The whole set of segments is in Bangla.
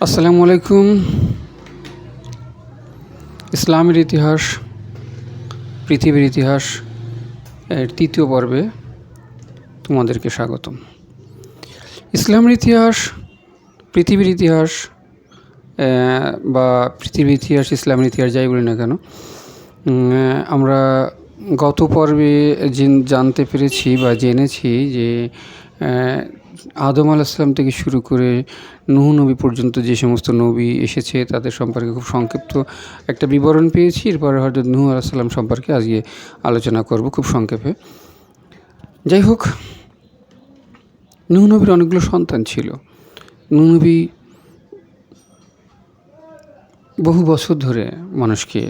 আসসালামু আলাইকুম। ইসলামের ইতিহাস, পৃথিবীর ইতিহাস এর তৃতীয় পর্বে তোমাদেরকে স্বাগতম। ইসলামের ইতিহাস, পৃথিবীর ইতিহাস বা পৃথিবীর ইতিহাস, ইসলামের ইতিহাস যাই বলি না কেন আমরা গত পর্বে জেন- জানতে পেরেছি বা জেনেছি যে আদম আলাহিসাম থেকে শুরু করে নুহ নবী পর্যন্ত যে সমস্ত নবী এসেছে, তাদের সম্পর্কে খুব সংক্ষিপ্ত একটা বিবরণ পেয়েছি। এরপরে হয়তো নুহ আলাহিসাল্লাম সম্পর্কে আজকে আলোচনা করব খুব সংক্ষেপে। যাই হোক, নুহ নবীর অনেকগুলো সন্তান ছিল। নুহ নবী বহু বছর ধরে মানুষকে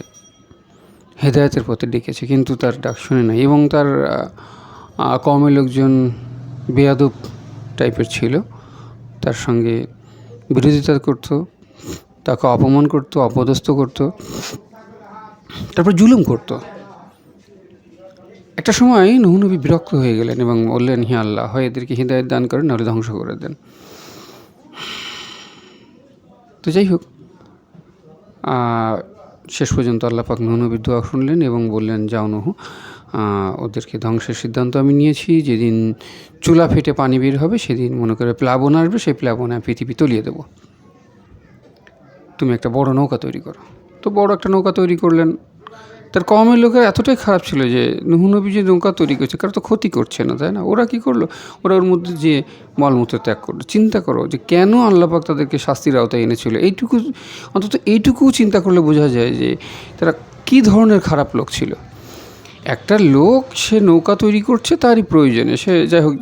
হেদায়তের পথে ডেকেছে, কিন্তু তার ডাক শুনে নাই এবং তার কমের লোকজন বেয়াদব টাইপের ছিল। তার সঙ্গে বিরোধিতা করতো, তাকে অপমান করতো, অপদস্থ করতো, তারপর জুলুম করতো। একটা সময় নবী বিরক্ত হয়ে গেলেন এবং বললেন, হে আল্লাহ, হয় এদেরকে হৃদায়ত দান করেন নাহলে ধ্বংস করে দেন। তো যাই হোক শেষ পর্যন্ত আল্লাহ পাক নবীর দোয়া শুনলেন এবং বললেন, যাও নহ ওদেরকে ধ্বংসের সিদ্ধান্ত আমি নিয়েছি। যেদিন চুলা ফেটে পানি বের হবে, সেদিন মনে করে প্লাবন আসবে, সেই প্লাবনে পৃথিবী তলিয়ে দেবো। তুমি একটা বড় নৌকা তৈরি করো। তো বড় একটা নৌকা তৈরি করলেন। তার কমের লোকের এতটাই খারাপ ছিল যে নুহু নবী যে নৌকা তৈরি করছে, কারও তো ক্ষতি করছে না, তাই না? ওরা কি করল? ওরা ওর মধ্যে যে মলমূত্র ত্যাগ করল। চিন্তা করো যে কেন আল্লাপাক তাদেরকে শাস্তির আওতায় এনেছিল? এইটুকু, অন্তত এইটুকু চিন্তা করলে বোঝা যায় যে তারা কী ধরনের খারাপ লোক ছিল। একটা লোক সে নৌকা তৈরি করছে, তারই প্রয়োজনে। সে যাই হোক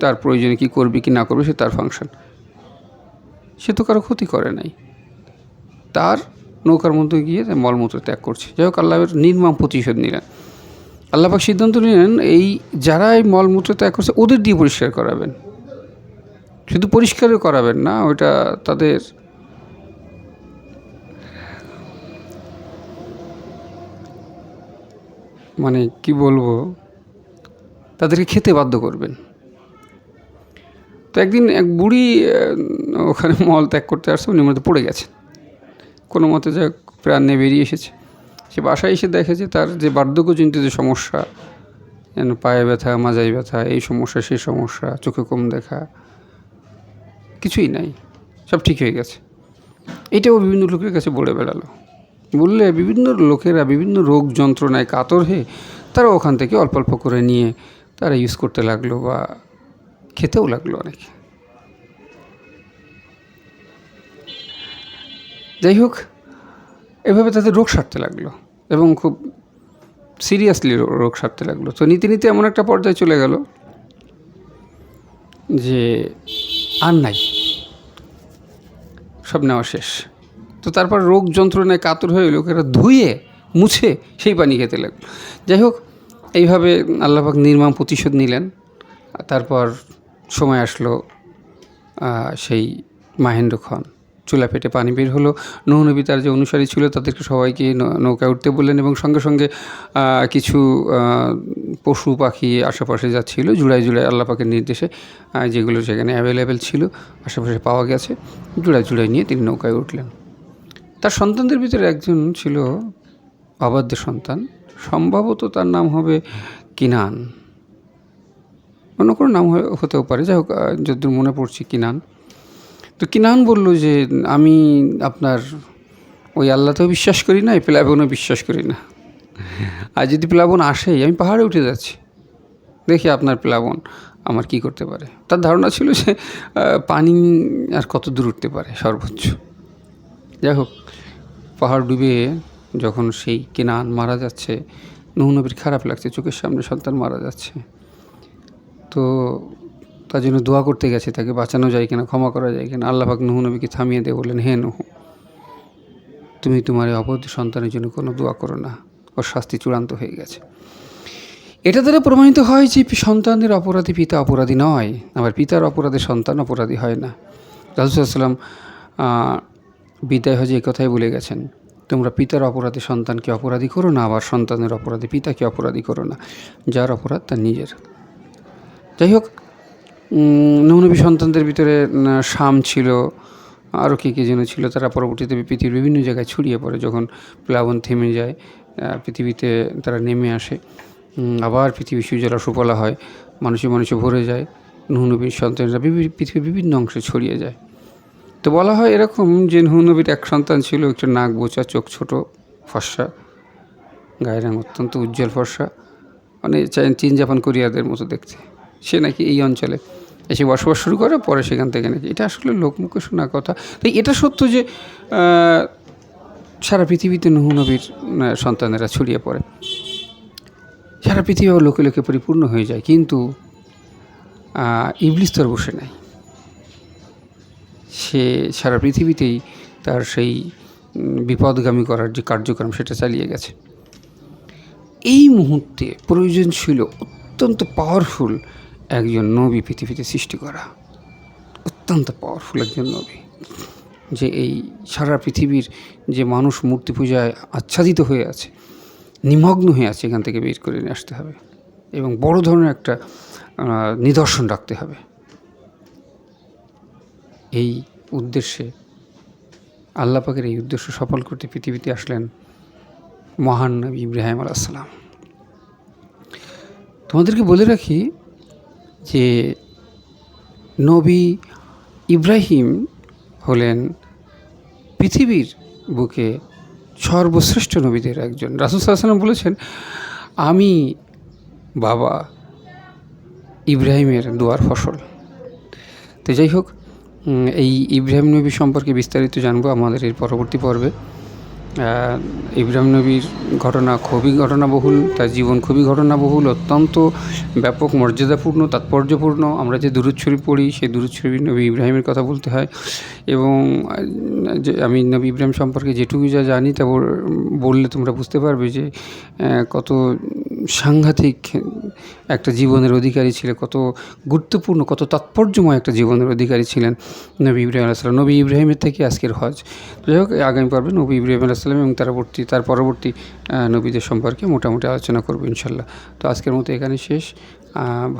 তার প্রয়োজনে কি করবে, কি না করবে, সে তার ফাংশন। সে তো কারও ক্ষতি করে নাই। তার নৌকার মধ্যে গিয়ে তার মলমূত্র ত্যাগ করছে। যাই হোক আল্লাহের নির্মম প্রতিশোধ নিলেন। আল্লাপাক সিদ্ধান্ত নিলেন, এই যারা এই মলমূত্র ত্যাগ করছে, ওদের দিয়ে পরিষ্কার করাবেন। শুধু পরিষ্কারও করাবেন না, ওইটা তাদের মানে কি বলব, তাদেরকে খেতে বাধ্য করবেন। তো একদিন এক বুড়ি ওখানে মল ত্যাগ করতে আসছে, উনি মধ্যে পড়ে গেছেন। কোনো মতে যা প্রাণে বেরিয়ে এসেছে। সে বাসায় এসে দেখে যে তার যে বার্ধক্যজনিত যে সমস্যা, যেন পায়ে ব্যথা, মাজায় ব্যথা, এই সমস্যা, সেই সমস্যা, চোখে কম দেখা, কিছুই নাই, সব ঠিক হয়ে গেছে। এটাও বিভিন্ন লোকের কাছে বলে বেড়ালো। বললে, বিভিন্ন লোকেরা বিভিন্ন রোগ যন্ত্রণায় কাতর হয়ে তারা ওখান থেকে অল্প অল্প করে নিয়ে তারা ইউজ করতে লাগল বা খেতেও লাগল অনেক। যাই হোক, এভাবে তাদের রোগ সারতে লাগল এবং খুব সিরিয়াসলি রোগ সারতে লাগল। তো নীতি নীতি এমন একটা পর্যায়ে চলে গেল যে আর নাই। সব নেওয়া শেষ। তো তারপর রোগ যন্ত্রণায় কাতর হয়ে লোকেরা ধুয়ে, মুছে সেই পানি খেতে লাগল। যাই হোক, এইভাবে আল্লাপাক নির্মাণ প্রতিশোধ নিলেন। তারপর সময় আসলো সেই মাহেন্দ্র খন চুলা পেটে পানি বের হলো। নৌনবী তার যে অনুসারী ছিল তাদেরকে সবাইকে নৌকায় উঠতে বললেন এবং সঙ্গে সঙ্গে কিছু পশু পাখি আশেপাশে যা ছিল জুড়াই জুড়াই আল্লাহ পাকের নির্দেশে যেগুলো সেখানে অ্যাভেলেবেল ছিল আশেপাশে পাওয়া গেছে। জুড়াই জুড়াই নিয়ে তিনি নৌকায় উঠলেন। তার সন্তানদের ভিতরে একজন ছিল অবাধ্য সন্তান। সম্ভবত তার নাম হবে কিনান। অন্য কোনো নাম হতেও পারে। যাই হোক আহ, যতদূর মনে পড়ছে কিনান। তো কিনান বলল যে, আমি আপনার ওই আল্লাহতেও বিশ্বাস করি না, এই প্লাবনও বিশ্বাস করি না। আর যদি প্লাবন আসেই, আমি পাহাড়ে উঠে যাচ্ছি। দেখি আপনার প্লাবন আমার কি করতে পারে। তার ধারণা ছিল যে পানি আর কত দূর উঠতে পারে, সর্বোচ্চ। যাই হোক, পাহাড় ডুবে যখন সেই কেনান মারা যাচ্ছে নুহনবীর খারাপ লাগছে, চোখের সামনে সন্তান মারা যাচ্ছে। তো তার জন্য দোয়া করতে গেছে তাকে, বাঁচানো যায় কিনা, ক্ষমা করা যায় কিনা। আল্লাহ পাক নুহ নবীকে থামিয়ে দিয়ে বললেন, হে নুহ, তুমি তোমার এই অবৈধ সন্তানের জন্য কোনো দোয়া করো না, ওর শাস্তি চূড়ান্ত হয়ে গেছে। এটা দ্বারা প্রমাণিত হয় যে সন্তানদের অপরাধী পিতা অপরাধী নয়, আবার পিতার অপরাধে সন্তান অপরাধী হয় না। রাজুসাল্লাম বিদায় হজে কথাই বলে গেছেন, তোমরা পিতার অপরাধে সন্তানকে অপরাধী করো না, আবার সন্তানের অপরাধে পিতাকে অপরাধী করো না, যার অপরাধ তার নিজের। যাই হোক নবী সন্তানদের ভিতরে শাম ছিল আরও কে কে যেন ছিল, তারা পরবর্তীতে পৃথিবীর বিভিন্ন জায়গায় ছড়িয়ে পড়ে যখন প্লাবন থেমে যায় পৃথিবীতে তারা নেমে আসে। আবার পৃথিবী সুজলা সুফলা হয়, মানুষে মানুষে ভরে যায় নুহ নবীর সন্তানরা পৃথিবীর বিভিন্ন অংশে ছড়িয়ে যায়। তো বলা হয় এরকম যে নুহ নবীর এক সন্তান ছিল, একটু নাক বোচা, চোখ ছোট, ফর্সা, গায়ের রঙ অত্যন্ত উজ্জ্বল ফর্সা মানে চীন জাপান কোরিয়াদের মতো দেখতে। সে নাকি এই অঞ্চলে এসে বসবাস শুরু করে, পরে সেখান থেকে নাকি। এটা আসলে লোকমুখে শোনা কথা। তাই এটা সত্য যে সারা পৃথিবীতে নুহ নবীর সন্তানেরা ছড়িয়ে পড়ে। সারা পৃথিবী লোকে লোকে পরিপূর্ণ হয়ে যায়, কিন্তু ইবলিস তো আর বসে নাই। সে সারা পৃথিবীতেই তার সেই বিপদগামী করার যে কার্যক্রম, সেটা চালিয়ে গেছে। এই মুহূর্তে প্রয়োজন ছিল অত্যন্ত পাওয়ারফুল একজন নবী পৃথিবীতে সৃষ্টি করা। অত্যন্ত পাওয়ারফুল একজন নবী। যে এই সারা পৃথিবীর যে মানুষ মূর্তি পূজায় আচ্ছাদিত হয়ে আছে, নিমগ্ন হয়ে আছে, এখান থেকে বের করে নিয়ে আসতে হবে এবং বড় ধরনের একটা নিদর্শন রাখতে হবে। এই উদ্দেশ্যে আল্লাপাকের এই উদ্দেশ্য সফল করতে পৃথিবীতে আসলেন মহান নবী ইব্রাহিম আলাইসালাম তোমাদেরকে বলে রাখি যে নবী ইব্রাহিম হলেন পৃথিবীর বুকে সর্বশ্রেষ্ঠ নবীদের একজন। রাসুল সাল্লাম বলেছেন, আমি বাবা ইব্রাহিমের দোয়ার ফসল। তো যাই হোক এই ইব্রাহিম নবী সম্পর্কে বিস্তারিত জানব আমাদের এর পরবর্তী পর্বে। ইব্রাহিম নবীর ঘটনা খুবই ঘটনাবহুল, তার জীবন খুবই ঘটনাবহুল, অত্যন্ত ব্যাপক, মর্যাদাপূর্ণ, তাৎপর্যপূর্ণ। আমরা যে শরীফ পড়ি, সেই দুরুদ শরীফ নবী ইব্রাহিমের কথা বলতে হয় এবং যে আমি নবী ইব্রাহিম সম্পর্কে যেটুকু যা জানি, তা বললে তোমরা বুঝতে পারবে যে কত সাংঘাতিক একটা জীবনের অধিকারী ছিল কত গুরুত্বপূর্ণ, কত তাৎপর্যময় একটা জীবনের অধিকারী ছিলেন নবী ইব্রাহিম আলাইসালাম নবী ইব্রাহিমের থেকে আজকের হজ। তো যাই হোক আগামী পর্বে নবী ইব্রাহিম আলাইসালাম এবং পরবর্তী, তার পরবর্তী নবীদের সম্পর্কে মোটামুটি আলোচনা করব ইনশাল্লাহ তো আজকের মতো এখানে শেষ।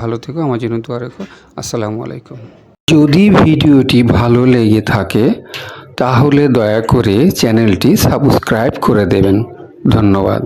ভালো থেকো, আমার জন্য দোয়া রেখো। আসসালামু আলাইকুম। যদি ভিডিওটি ভালো লেগে থাকে, তাহলে দয়া করে চ্যানেলটি সাবস্ক্রাইব করে দেবেন। ধন্যবাদ।